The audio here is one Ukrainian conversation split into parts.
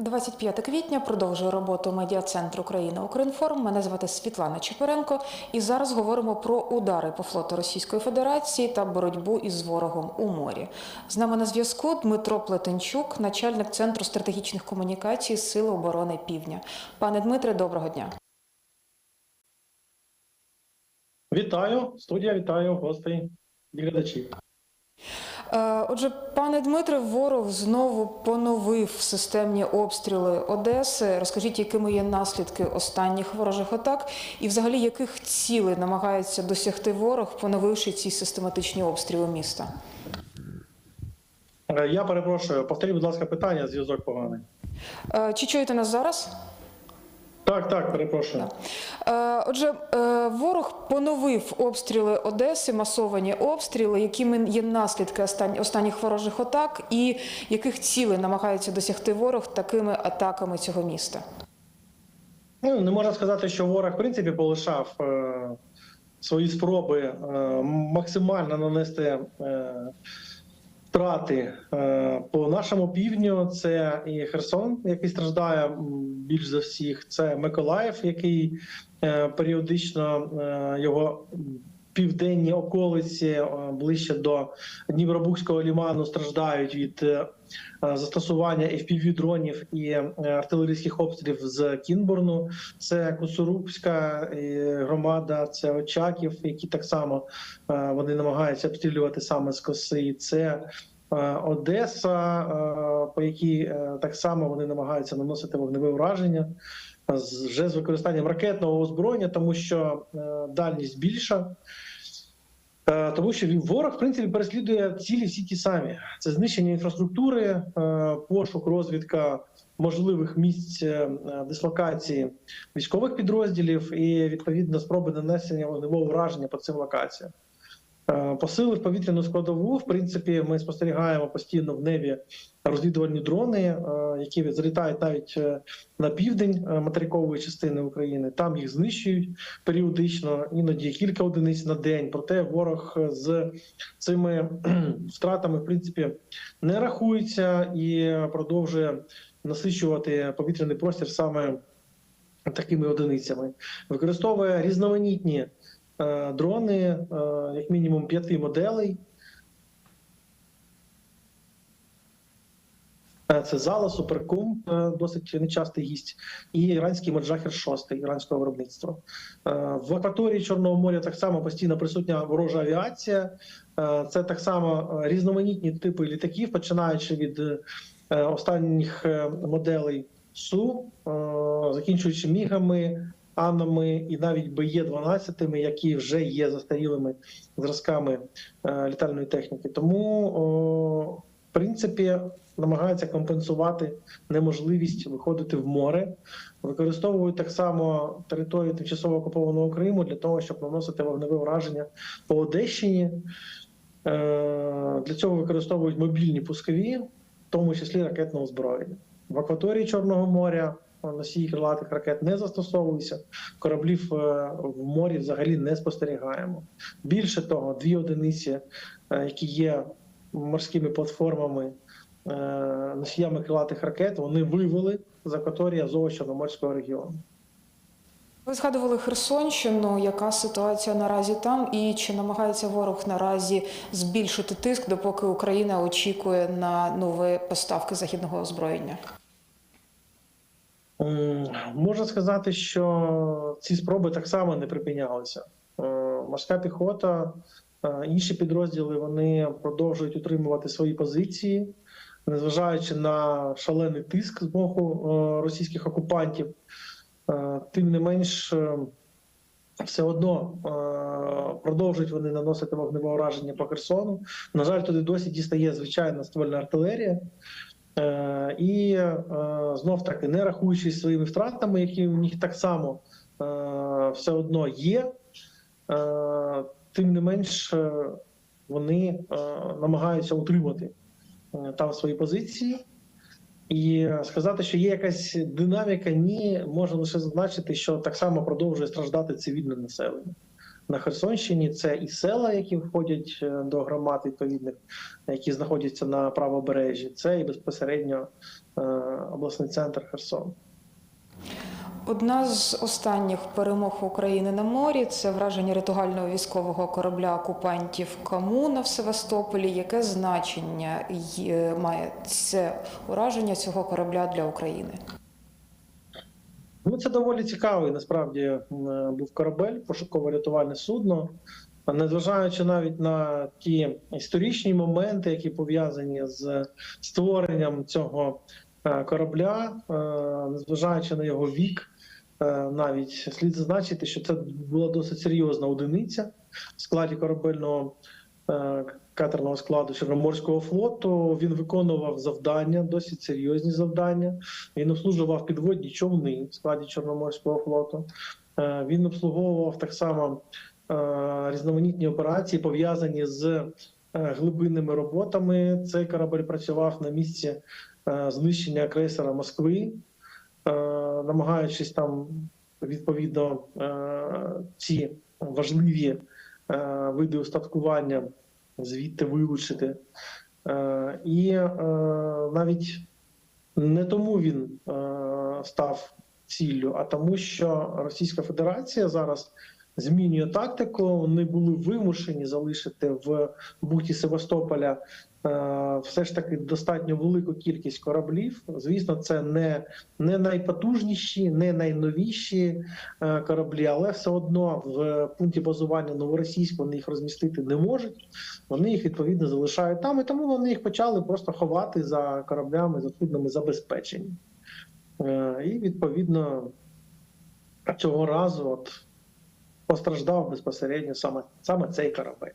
25 квітня продовжує роботу медіа-центру Україна Укрінформ. Мене звати Світлана Чепуренко. І зараз говоримо про удари по флоту Російської Федерації та боротьбу із ворогом у морі. З нами на зв'язку Дмитро Плетенчук, начальник центру стратегічних комунікацій Сили оборони Півдня. Пане Дмитре, доброго дня. Вітаю, студія, вітаю гостей і глядачів. Е, Отже, пане Дмитре, ворог знову поновив системні обстріли Одеси. Розкажіть, якими є наслідки останніх ворожих атак, і взагалі яких цілей намагається досягти ворог, поновивши ці систематичні обстріли міста? Е, Я перепрошую, повторіть, будь ласка, питання, зв'язок поганий. Е, Чи чуєте нас зараз? Так, так, перепрошую. Е, Отже, е, ворог поновив обстріли Одеси, масовані обстріли, якими є наслідки останніх ворожих атак, і яких цілей намагається досягти ворог такими атаками цього міста? Ну, не можна сказати, що ворог, в принципі, полишав е, свої спроби е, максимально нанести е, втрати е, по нашому півдню. Це і Херсон, який страждає більш за всіх. Це Миколаїв, який е, періодично е, його південні околиці е, ближче до Дніпробузького ліману страждають від е, застосування fpv дронів і е, артилерійських обстрілів з Кінбурну. Це Куцурубська е, громада, це Очаків, які так само вони намагаються обстрілювати саме з коси. Це Одеса, по якій так само вони намагаються наносити вогневе ураження вже з використанням ракетного озброєння, тому що е, дальність більша. Е, Тому що ворог, в принципі, переслідує цілі всі ті самі: це знищення інфраструктури, е, пошук, розвідка можливих місць дислокації військових підрозділів і відповідно спроби нанесення вогневого враження по цим локаціям. Е, Посилив повітряну складову. В принципі, ми спостерігаємо постійно в небі розвідувальні дрони, е, які залітають навіть е, на південь материкової частини України. Там їх знищують періодично, іноді кілька одиниць на день. Проте ворог з цими втратами, в принципі, не рахується і продовжує насичувати повітряний простір саме такими одиницями. Використовує різноманітні дрони, е, як мінімум п'яти моделей. Е, Це Зала, Суперкум, е, досить нечастий гість, і іранський Моджахер 6 іранського виробництва. Е, В акваторії Чорного моря так само постійно присутня ворожа авіація. Е, Це так само е, різноманітні типи літаків, починаючи від е, останніх е, моделей Су, е, закінчуючи мігами, Аннами і навіть БЄ-12, які вже є застарілими зразками е, літальної техніки. Тому, о, в принципі, намагаються компенсувати неможливість виходити в море, використовують так само територію тимчасово окупованого Криму для того, щоб наносити вогневе враження по Одещині. Е, Для цього використовують мобільні пускові, в тому числі ракетне озброєння. В акваторії Чорного моря носії крилатих ракет не застосовуються. Кораблів е, в морі взагалі не спостерігаємо. Більше того, дві одиниці, е, які є морськими платформами, е, носіями крилатих ракет, вони вивели з акваторії Азово-Чорноморського регіону. Ви згадували Херсонщину. Яка ситуація наразі там, і чи намагається ворог наразі збільшити тиск, допоки Україна очікує на нові поставки західного озброєння? Можна сказати, що ці спроби так само не припинялися. Е, Морська піхота, е, інші підрозділи вони продовжують утримувати свої позиції, незважаючи на шалений тиск з боку е, російських окупантів. Тим не менш, все одно продовжують вони наносити вогневе ураження по Херсону. На жаль, туди досі дістає звичайна ствольна артилерія. Е, І е, знов таки, не рахуючись своїми втратами, які у них так само е, все одно є, тим не менш вони намагаються утримати там свої позиції. І сказати, що є якась динаміка, ні, можна лише зазначити, що так само продовжує страждати цивільне населення. На Херсонщині. Це і села, які входять е, до громад відповідних, які знаходяться на правобережжі. Це і безпосередньо е, обласний центр Херсон. Одна з останніх перемог України на морі це враження ритуального військового корабля окупантів Камуна в Севастополі. Яке значення має це ураження цього корабля для України? Ну, це доволі цікавий. Насправді е, був корабель, пошуково-рятувальне судно. Незважаючи навіть на ті історичні моменти, які пов'язані з створенням цього е, корабля, е, незважаючи на його вік, навіть слід зазначити, що це була досить серйозна одиниця в складі корабельного катерного складу Чорноморського флоту. Він виконував завдання, досить серйозні завдання. Він обслуговував підводні човни в складі Чорноморського флоту. Е, Він обслуговував так само е, різноманітні операції, пов'язані з е, глибинними роботами. Цей корабель працював на місці знищення крейсера Москви, намагаючись там відповідно ці важливі види устаткування звідти вилучити. Е, І е, навіть не тому він е, став ціллю, а тому, що Російська Федерація зараз змінює тактику. Вони були вимушені залишити в бухті Севастополя е, все ж таки достатньо велику кількість кораблів. Звісно, це не, не найпотужніші, не найновіші е, кораблі, але все одно в пункті базування новоросійськ вони їх розмістити не можуть. Вони їх відповідно залишають там, і тому вони їх почали просто ховати за кораблями, за суднами забезпечення. Е, І відповідно цього разу от постраждав безпосередньо саме, саме цей корабель.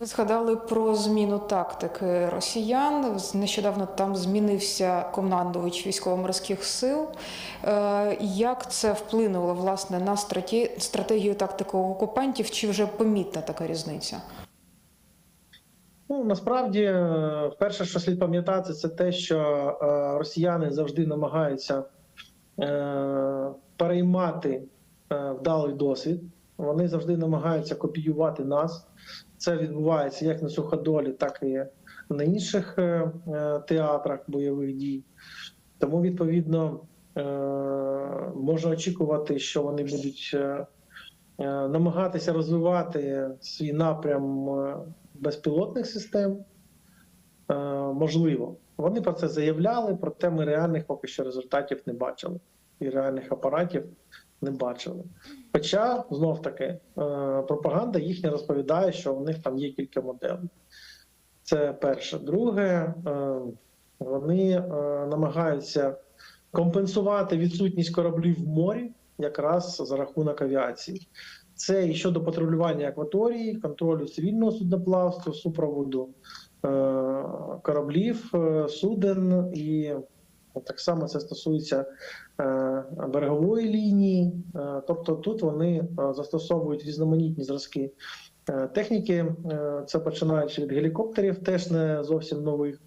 Ви згадали про зміну тактики росіян. Нещодавно там змінився командувач військово-морських сил. Е, Як це вплинуло власне на стратегію тактику окупантів? Чи вже помітна така різниця? Ну насправді, е, перше, що слід пам'ятати, це те, що е, росіяни завжди намагаються переймати вдалий досвід. Вони завжди намагаються копіювати нас. Це відбувається як на суходолі, так і на інших е, е, театрах бойових дій. Тому, відповідно, е, можна очікувати, що вони будуть е, е, намагатися розвивати свій напрям е, безпілотних систем. Е, Можливо, вони про це заявляли, проте ми реальних поки що результатів не бачили і реальних апаратів не бачили. Хоча знов таки е, пропаганда їхня розповідає, що у них там є кілька моделей. Це перше. Друге, е, вони е, намагаються компенсувати відсутність кораблів в морі якраз за рахунок авіації. Це і щодо патрулювання акваторії, контролю цивільного судноплавства, супроводу кораблів, суден, і так само це стосується е, берегової лінії. Е, тобто тут вони е, застосовують різноманітні зразки техніки. Це починаючи від гелікоптерів, теж не зовсім нових,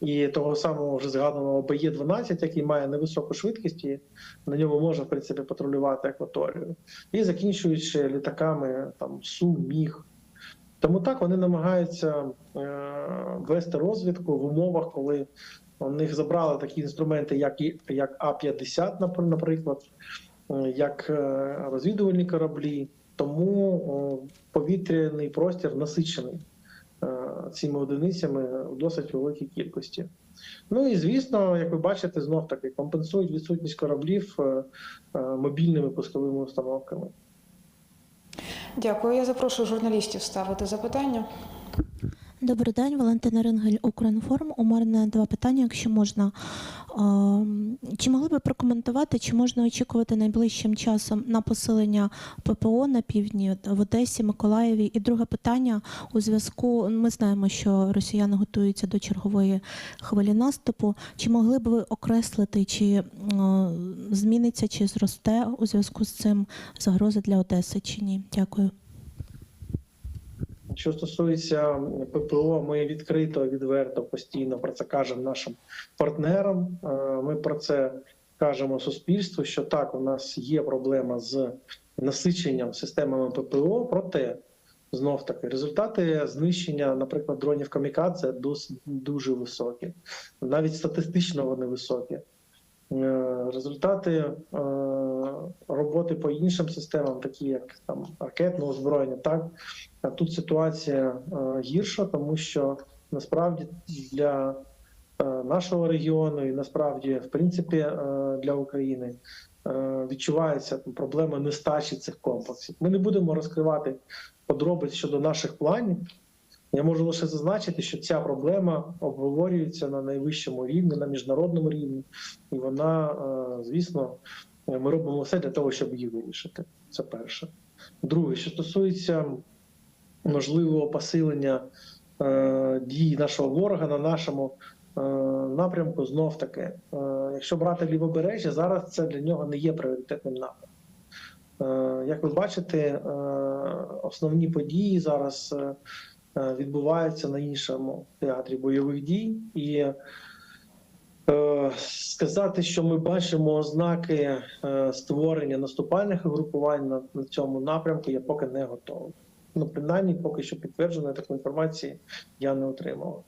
і того самого вже згаданого БЄ-12, який має невисоку швидкість, і на ньому можна в принципі патрулювати акваторію, і закінчуючи літаками там Су, Міг. Тому так вони намагаються вести розвідку в умовах, коли у них забрали такі інструменти, як і як А-50, напр- наприклад, е, як е, розвідувальні кораблі. Тому повітряний простір насичений е, цими одиницями в досить великій кількості. Ну і звісно, як ви бачите, знов таки компенсують відсутність кораблів мобільними пусковими установками. Дякую. Я запрошую журналістів ставити запитання. Добрий день, Валентина Рингель, Укрінформ. У мене два питання, якщо можна. Ем, Чи могли би прокоментувати, чи можна очікувати найближчим часом на посилення ППО на півдні в Одесі, Миколаєві? І друге питання у зв'язку. Ми знаємо, що росіяни готуються до чергової хвилі наступу. Чи могли б ви окреслити, чи е, зміниться, чи зросте у зв'язку з цим загроза для Одеси, чи ні? Дякую. Що стосується ППО, ми відкрито, відверто, постійно про це кажемо нашим партнерам. Е, Ми про це кажемо суспільству. Що так, у нас є проблема з насиченням системами ППО. Проте знов таки результати знищення, наприклад, дронів камікадзе дуже високі, навіть статистично вони високі. Е, Результати е, роботи по іншим системам, такі як там ракетне озброєння, так а тут ситуація е, гірша, тому що насправді для е, нашого регіону і насправді, в принципі, е, для України відчувається проблема нестачі цих комплексів. Ми не будемо розкривати подробиць щодо наших планів. Я можу лише зазначити, що ця проблема обговорюється на найвищому рівні, на міжнародному рівні, і вона, звісно, ми робимо все для того, щоб її вирішити. Це перше. Друге, що стосується можливого посилення е, дій нашого ворога на нашому е, напрямку, знов таки, е, якщо брати лівобережжя, зараз це для нього не є пріоритетним напрямком. Е, Як ви бачите, е, основні події зараз е, відбуваються на іншому театрі бойових дій, і сказати, що ми бачимо ознаки е, створення наступальних угрупувань на, цьому напрямку, я поки не готовий. Ну, принаймні, поки що підтвердженої такої інформації я не отримав.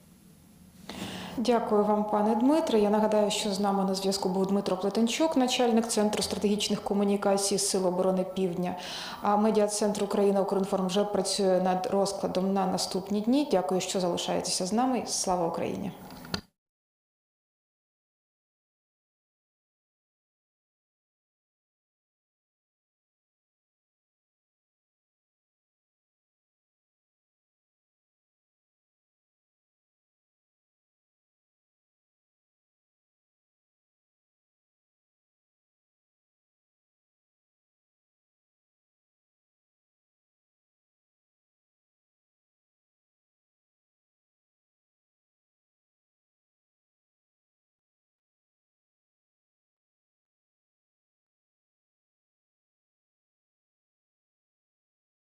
Дякую вам, пане Дмитре. Я нагадаю, що з нами на зв'язку був Дмитро Плетенчук, начальник центру стратегічних комунікацій Сил оборони Півдня. А медіа-центр Україна Укрінформ вже працює над розкладом на наступні дні. Дякую, що залишаєтеся з нами. Слава Україні!